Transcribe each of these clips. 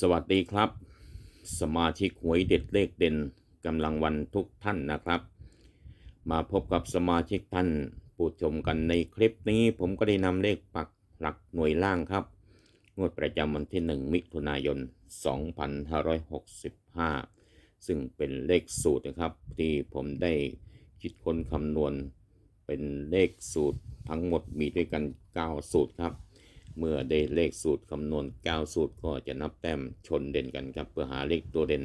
สวัสดีครับ สมาชิกหวยเด็ดเลขเด่นกำลังวันทุกท่านนะครับ มาพบกับสมาชิกท่านผู้ชมกันในคลิปนี้ ผมก็ได้นำเลขปักหลักหน่วยล่างครับ งวดประจำวันที่ 1 มิถุนายน 2565 ซึ่งเป็นเลขสูตรนะครับ ที่ผมได้คิดค้นคำนวณเป็นเลขสูตรทั้งหมดมีด้วยกัน 9 สูตรครับ เมื่อได้เลขสูตรคำนวณ 9 สูตรก็จะนับแต้มชนเด่นกันครับ เพื่อหาเลขตัวเด่น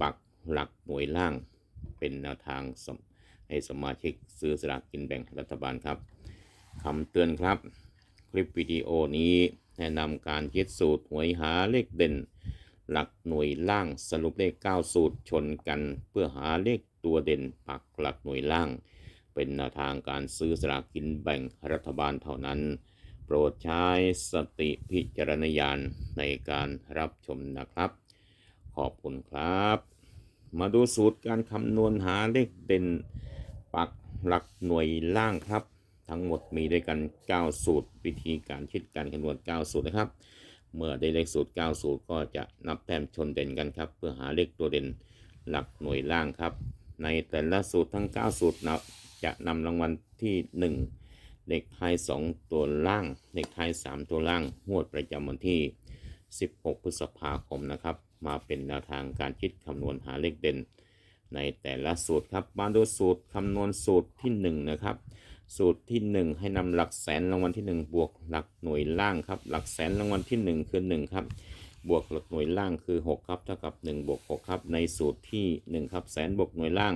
ปักหลักหน่วยล่าง เป็นแนวทางให้สมาชิกซื้อสลากกินแบ่งรัฐบาลครับคำเตือนครับ คลิปวิดีโอนี้แนะนำการคิดสูตรหวยหาเลขเด่น หลักหน่วยล่างสรุปเลข 9 สูตรชนกัน เพื่อหาเลขตัวเด่นปักหลักหน่วยล่าง เป็นแนวทางการซื้อสลากกินแบ่งรัฐบาลเท่านั้น โปรดใช้สติพิจารณญาณในการรับชมนะครับ ขอบคุณครับ มาดูสูตรการคำนวณหาเลขเด่น ปักหลักหน่วยล่างครับ ทั้งหมดมีด้วยกัน 9 สูตร วิธีการคิดการคำนวณ 9 สูตรนะครับ เมื่อได้เลขสูตร 9 สูตรก็จะนับแต้มชนเด่นกันครับ เพื่อหาเลขตัวเด่นหลักหน่วยล่างครับ ในแต่ละสูตรทั้ง 9 สูตรนะจะนำรางวัลที่ 1 เลขท้าย 2 ตัวล่าง เลขท้าย 3 ตัวล่างงวดประจำวันที่ 16 พฤษภาคมนะครับ มาเป็นแนวทางการคิดคำนวณหาเลขเด่น ในแต่ละสูตรครับมาดูสูตรคำนวณสูตรที่ 1 นะครับ สูตรที่ 1 ให้นำหลักแสนรางวัลที่ 1 บวกหลักหน่วยล่างครับ หลักแสนรางวัลที่ 1 คือ 1 ครับ บวกหลักหน่วยล่างคือ 6 ครับเท่ากับ1บวก6ครับ ในสูตรที่ 1 ครับแสนบวกหน่วยล่าง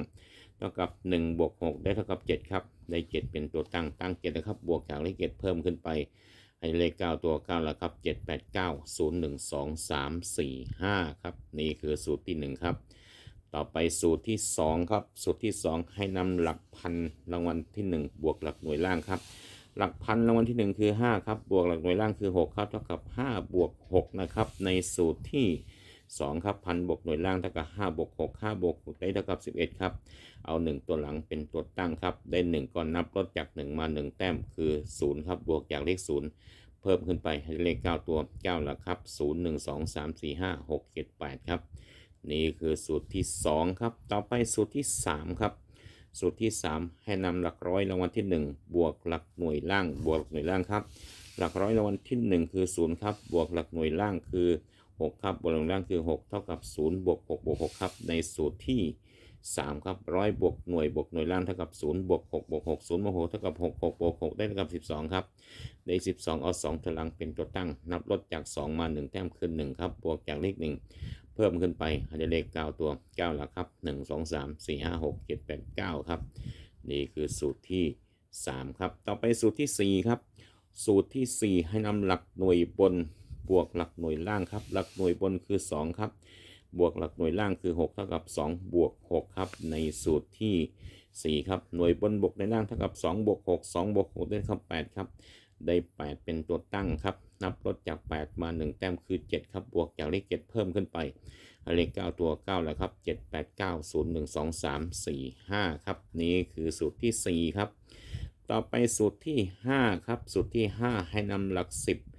เท่ากับ1บวก6ได้เท่ากับ 7 ครับ ได้7เป็นตัวตั้งตั้ง7นะครับ บวกจากเลข7เพิ่มขึ้นไปให้เลข9ตัว9แล้วครับ7 8 9 0 1 2 3 4 5ครับ นี่คือสูตรที่1ครับ ต่อไปสูตรที่2ครับ สูตรที่2ให้นำหลักพันรางวัลที่1บวกหลักหน่วยล่างครับหลักพันรางวัลที่ 1 คือ 5 ครับ บวกหลักหน่วยล่างคือ 6 ครับ เท่ากับ 5 บวก 6 นะครับ ในสูตรที่ 2 ครับพันบวกหน่วยล่างเท่ากับ5บวก6 5บวก6ได้เท่ากับ 11 ครับ เอา 1 ตัวหลังเป็นตัวตั้งครับ ได้ 1ก่อนนับลดจาก 1 มา 1 แต้มคือ 0 ครับ บวกจากเลข 0 เพิ่มขึ้นไปให้เลข 9 ตัว 9 แล้วครับ 0 1 2 3 4 5 6 7 8 ครับ นี่คือสูตรที่ 2 ครับ ต่อไปสูตรที่ 3 ครับสูตรที่ 3 ให้นำหลักร้อยรางวัลที่ 1 บวกหลักหน่วยล่าง บวกหน่วยล่างครับ หลักร้อยรางวัลที่ 1 คือ 0 ครับ บวกหลักหน่วยล่างคือ 6ครับบวกหลักหน่วยล่างคือ 6 เท่ากับ 0 บวก6บวก6ครับ ในสูตรที่ 3 ครับร้อยบวกหน่วยบวกหน่วยล่างเท่ากับ0บวก6บวก6 0บวก6เท่ากับ6 6บวก6ได้เท่ากับ 12 ครับได้12 เอา 2 ตัวลังเป็นตัวตั้ง นับลดจาก 2 มา 1 แต้มขึ้น 1 ครับ บวกจากเลข 1 เพิ่มขึ้นไปให้ได้เลข 9 ตัว 9 หลักครับ 1 2 3 4 5 6 7 8 9 ครับ นี่คือสูตรที่ 3 ครับ ต่อไปสูตรที่ 4 ครับ สูตรที่ 4 ให้นำหลักหน่วยบน บวกหลักหน่วยล่างครับ หลักหน่วยบนคือ 2 ครับ บวกหลักหน่วยล่างคือ 6 เท่ากับ 2 บวก 6 ครับ ในสูตรที่ 4 ครับ หน่วยบนบวกในล่างเท่ากับ 2 บวก 6 2 บวก6ได้เท่ากับ8ครับ ได้ 8 เป็นตัวตั้งครับ นับลดจาก 8 มา 1 แต้มคือ 7 ครับ บวกจากเลข 7 เพิ่มขึ้นไปเลข 9 ตัว 9 แล้วครับ 7 8 9 0 1 2 3 4 5 ครับ นี่คือสูตรที่ 4 ครับ ต่อไปสูตรที่ 5 ครับ สูตรที่ 5 ให้นำหลัก 10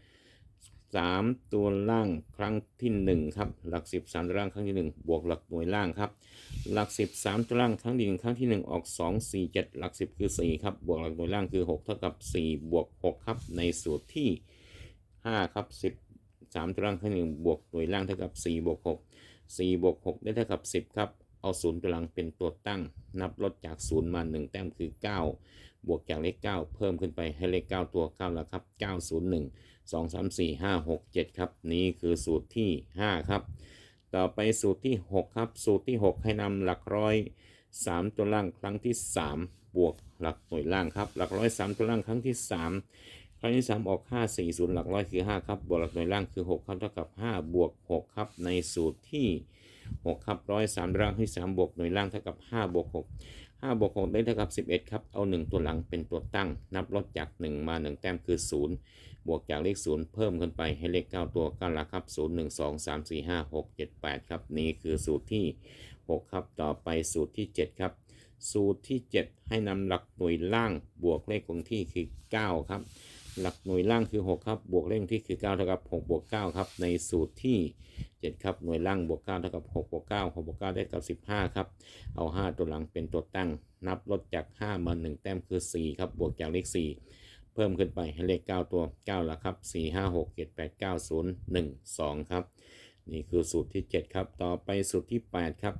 3 ตัวล่างครั้งที่ 1 ครับ หลัก 10 3 ตัวล่างครั้งที่ 1 บวกหลักหน่วยล่างครับ หลัก 10 3 ตัวล่างครั้งที่1ครั้งที่ 1 ออก 2 4 7 หลัก 10 คือ 4 ครับ บวกหลักหน่วยล่างคือ 6 เท่ากับ 4 บวก 6 ครับ ในสูตรที่ 5 ครับ 10 3 ตัวล่างครั้งที่1บวกหน่วยล่างเท่ากับ 4 บวก 6 4 บวก 6 ได้เท่ากับ 10 ครับ เอา0ตัวหลังเป็นตัวตั้ง นับลดจาก0มา 1 แต้มคือ 9 บวกจากเลข 9 เพิ่มขึ้นไปให้เลข 9 ตัว9แล้วครับ 901 2 3 4 5 6 7 ครับ นี่คือสูตรที่ 5 ครับ ต่อไปสูตรที่ 6 ครับ สูตรที่ 6 ให้นำหลักร้อย 3 ตัวล่างครั้งที่ 3 บวกหลักหน่วยล่างครับ หลักร้อย 3 ตัวล่างครั้งที่ 3 ครั้งที่ 3 ออก 5 4 0 หลักร้อยคือ 5 ครับ บวกหลักหน่วยล่างคือ 6 ครับ เท่ากับ 5 บวก 6 ครับ ในสูตรที่ 6ครับร้อยสามร่างให้ 3 บวกหน่วยล่างเท่ากับ 5 บวก 6 5บวก6ได้เท่ากับ 11 ครับ เอา 1 ตัวหลังเป็นตัวตั้ง นับลดจาก 1 มา 1 แต้มคือ 0 บวกจากเลข 0 เพิ่มขึ้นไปให้เลข 9 ตัว9หลักครับ 0 1 2 3 4 5 6 7 8 ครับ นี่คือสูตรที่ 6 ครับ ต่อไปสูตรที่ 7 ครับ สูตรที่ 7 ให้นำหลักหน่วยล่างบวกเลขคงที่คือ 9 ครับ หลักหน่วยล่างคือ 6 ครับ บวกเลขที่คือ 9 เท่ากับ 6 บวก 9 ครับ ในสูตรที่ 7 ครับ หน่วยล่างบวก 9 เท่ากับ 6 บวก 9 6 บวก 9 ได้กับ 15 ครับ เอา 5 ตัวหลังเป็นตัวตั้ง นับลดจาก 5 มา 1 แต้มคือ 4 ครับ บวกจากเลข 4 เพิ่มขึ้นไปให้เลข 9 ตัว 9 ละครับ 4 5 6 7 8 9 0 1 2 ครับ นี่คือสูตรที่ 7 ครับ ต่อไปสูตรที่ 8 ครับ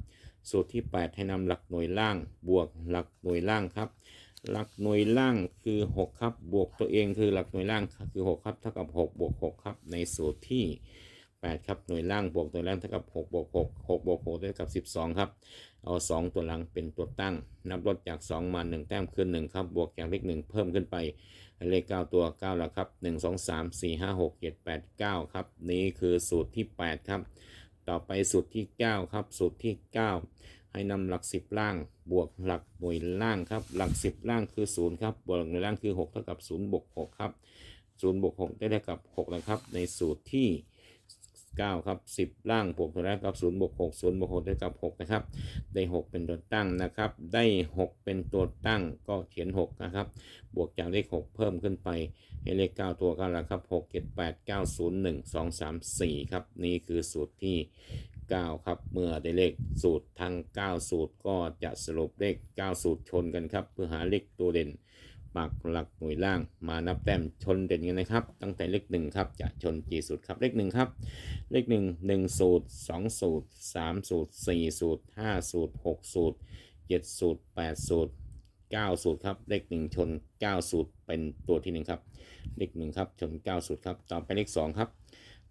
สูตรที่ 8 ให้นำหลักหน่วยล่างบวกหลักหน่วยล่างครับ หลักหน่วยล่างคือ6ครับ บวกตัวเองคือหลักหน่วยล่างคือ6ครับ เท่ากับ 6 บวก 6 ครับ ในสูตรที่ 8 ครับ หน่วยล่างบวกหน่วยล่างเท่ากับ6บวก6 6บวก6เท่ากับ 12 ครับ เอา 2 ตัวหลังเป็นตัวตั้ง นับลดจาก 2 มา 1 แต้มคือ1ครับ บวกจากเลข 1 เพิ่มขึ้นไป เลข 9 ตัว 9 แล้วครับ 1 2 3 4 5 6 7 8 9 ครับ นี่คือสูตรที่ 8 ครับ ต่อไปสูตรที่ 9 ครับ สูตรที่ 9 ให้นำหลัก 10 ล่าง บวกหลักหน่วยล่างครับ หลัก 10 ล่างคือ 0 ครับ บวกหลักหน่วยล่างคือ 6 เท่ากับ 0 บวก 6 ครับ 0 บวก 6 ได้เท่ากับ 6 นะครับ ในสูตรที่ 9 ครับ 10 ล่างบวกตัวแรกกับ 0 บวก 6 0 บวก 6 ได้กับ 6 นะครับ ได้ 6 เป็นตัวตั้งนะครับ ได้ 6 เป็นตัวตั้งก็เขียน 6 นะครับ บวกจากเลข 6 เพิ่มขึ้นไป ให้เลข 9 ตัวกันแล้วครับ 6 7 8 9 0 1 2 3 4 ครับ นี่คือสูตรที่ 9 ครับ เมื่อได้เลขสูตรทั้ง 9 สูตรก็จะสรุปเลข 9 สูตรชนกันครับ เพื่อหาเลขตัวเด่นปักหลักหน่วยล่างมานับแต้มชนเด่นกันนะครับ ตั้งแต่เลข1ครับจะชนกี่สูตรครับเลข1ครับเลข1 1สูตร2สูตร3สูตร4สูตร5สูตร6สูตร7สูตร8สูตร9สูตรครับเลข1ชน9สูตรเป็นตัวที่1ครับเลข1ครับชน9สูตรครับต่อไปเลข2ครับ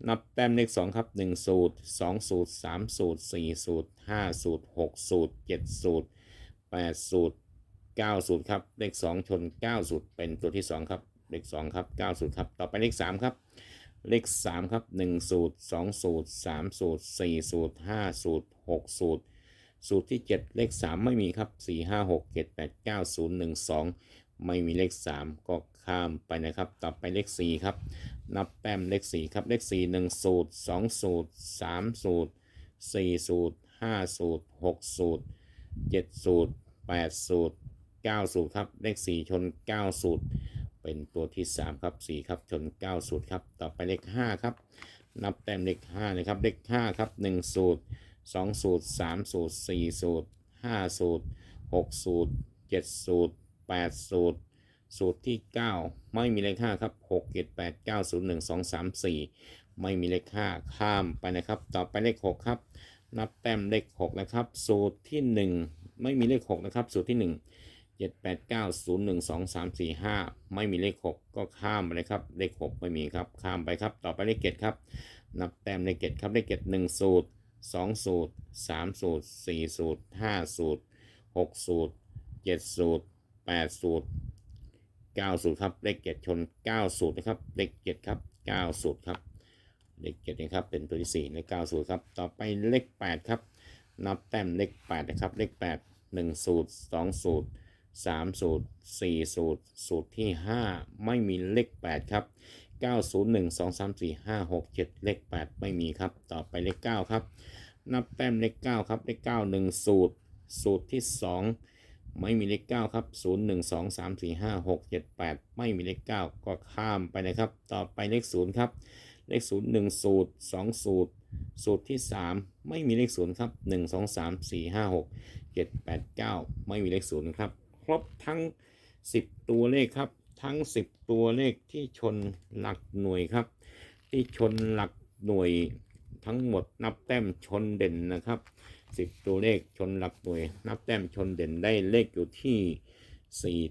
นับแต้มเลข2ครับ 1 สูตร 2 สูตร 3 สูตร 4 สูตร 5 สูตร 6 สูตร 7 สูตร 8 สูตร 9 สูตรครับ เลข 2 ชน 9 สูตร เป็นตัวที่ 2 ครับ เลข 2 ครับ 9 สูตรครับ ต่อไปเลข 3 ครับ เลข 3 ครับ 1 สูตร 2 สูตร 3 สูตร 4 สูตร 5 สูตร 6 สูตร สูตรที่ 7 เลข 3 ไม่มีครับ 4 5 6 7 8 9 0 1 2 ไม่มีเลข 3 ก็ ข้ามไปนะครับ ต่อไปเลข4ครับ นับแต้มเลข4ครับ เลข4 1สูตร2สูตร3สูตร4สูตร5สูตร6สูตร7สูตร8สูตร9สูตรครับ เลข 4 ชน 9 สูตร เป็นตัวที่ 3 ครับ 4 ครับชน 9 สูตรครับ ต่อไปเลข 5 ครับ นับแต้มเลข5นะครับ เลข 5 ครับ 1 สูตร 2 สูตร 3 สูตร 4 สูตร 5 สูตร 6 สูตร 7 สูตร 8 สูตร สูตรที่ 9 ไม่มีเลข5ครับ 6 7 8 9 0 1 2 3 4 ไม่มีเลข5ข้ามไปนะครับ ต่อไปเลข 6 ครับ นับแต้มเลข 6 นะครับ สูตรที่ 1 ไม่มีเลข 6 นะครับ สูตรที่ 1 7 8 9 0 1 2 3 4 5 ไม่มีเลข 6 ก็ข้ามไปเลยครับ เลข 6 ไม่มีครับ ข้ามไปครับ ต่อไปเลข 7 ครับ นับแต้มเลข 7 ครับ เลข 7 1 สูตร 2 สูตร 3 สูตร 4 สูตร 5 สูตร 6 สูตร 7 สูตร 8 สูตร 9สูตรครับ เลข7ชน9สูตรนะครับ เลข7ครับ9สูตรครับ เลข7นะครับ เป็นตัวที่4เลข9สูตรครับ ต่อไปเลข 8 ครับ นับแต้มเลข 8 นะครับ เลข 8 1สูตร2สูตร3สูตร4สูตร สูตรที่ 5 ไม่มีเลข 8 ครับ 9 0 1 2 3 4 5 6 7 เลข 8 ไม่มีครับ ต่อไปเลข 9 ครับ นับแต้มเลข 9 ครับ เลข 9 1 สูตร สูตรที่ 2 ไม่มีเลข9ครับ 0 1 2 3 4 5 6 7 8 ไม่มีเลข 9 ก็ข้ามไปนะครับ ต่อไปเลข 0 ครับ เลข 0 1 สูตร 2 สูตร สูตรที่ 3 ไม่มีเลข 0 ครับ 1 2 3 4 5 6 7 8 9 ไม่มีเลข 0 ครับ ครบทั้ง 10 ตัวเลขครับ ทั้ง 10 ตัวเลขที่ชนหลักหน่วยครับ ที่ชนหลักหน่วยทั้งหมดนับแต้มชนเด่นนะครับ 10ตัวเลขชนหลักหน่วย นับแต้มชนเด่นได้เลขอยู่ที่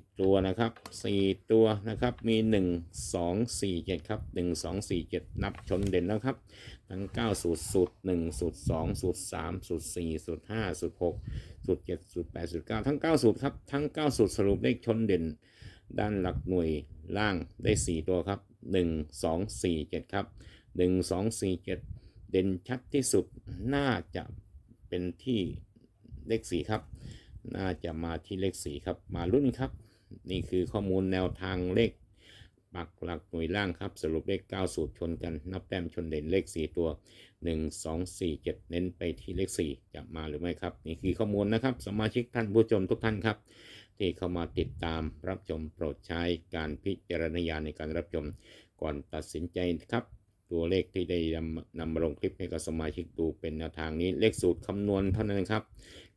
4ตัวนะครับ4ตัวนะครับมี1 2 4 7ครับ1 2 4 7นับชนเด่นแล้วครับทั้ง9สูตรสูตร1สูตร2สูตร3สูตร4สูตร5สูตร6สูตร7สูตร8สูตร9ทั้ง9สูตรครับทั้ง9สูตรสรุปเลขชนเด่น ด้านหลักหน่วยล่างได้4ตัวครับ1 2 4 7ครับ1 2 4 7เด่นชัดที่สุดน่าจะ เป็นที่เลข4ครับ น่าจะมาที่เลข4ครับ มาลุ้นครับ นี่คือข้อมูลแนวทางเลขปักหลักหน่วยล่างครับ สรุปเลข 9 สูตรชนกัน นับแต้มชนเด่นเลข 4 ตัว 1 2 4 7 เน้นไปที่เลข 4 จะมาหรือไม่ครับ นี่คือข้อมูลนะครับ สมาชิกท่านผู้ชมทุกท่านครับ ที่เข้ามาติดตามรับชมโปรดใช้การพิจารณญาณในการรับชมก่อนตัดสินใจครับ ตัวเลขที่ได้นำนำมาลงคลิปให้กับสมาชิกดูเป็นแนวทางนี้เลขสูตรคำนวณเท่านั้นครับ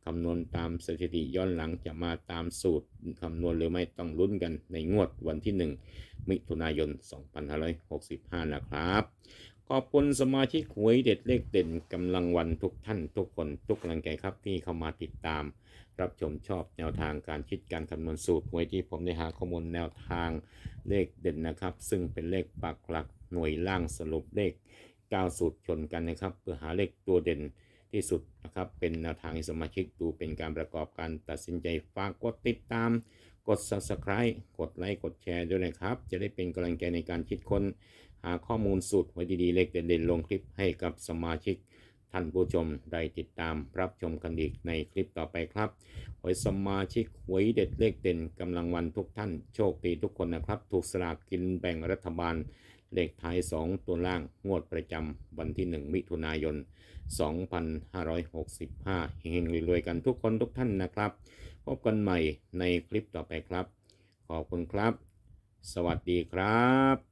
คำนวณตามสถิติย้อนหลังจะมาตามสูตรคำนวณหรือไม่ต้องลุ้นกันในงวดวันที่ 1 มิถุนายน 2565 นะครับขอบคุณสมาชิกหวยเด็ดเลขเด่นกำลังวันทุกท่านทุกคนทุกกำลังใจครับที่เข้ามาติดตาม รับชมชอบแนวทางการคิดการคำนวณสูตรหวยที่ผมได้หาข้อมูลแนวทางเลขเด่นนะครับ ซึ่งเป็นเลขปักหลัก หน่วยล่างสรุปเลข 9 สูตรชนกันนะครับ เพื่อหาเลขตัวเด่นที่สุดนะครับ เป็นแนวทางให้สมาชิกดูเป็นการประกอบการตัดสินใจฝากกดติดตาม กด subscribe กดไลค์กดแชร์ด้วยนะครับ จะได้เป็นกำลังใจในการคิดค้น หาข้อมูลสูตรไว้ดีๆเลขเด่นๆลงคลิปให้กับสมาชิกท่านผู้ชมได้ติดตามรับชมกันอีกในคลิปต่อไปครับ หวยสมาชิกหวยเด็ดเลขเด่นกำลังวันทุกท่านโชคดีทุกคนนะครับ ถูกสลากกินแบ่งรัฐบาล เลขท้าย 2 ตัวล่างงวดประจำวันที่ 1 มิถุนายน 2565เฮงรวยๆกันทุกคนทุกท่านนะครับ พบกันใหม่ในคลิปต่อไปครับ ขอบคุณครับ สวัสดีครับ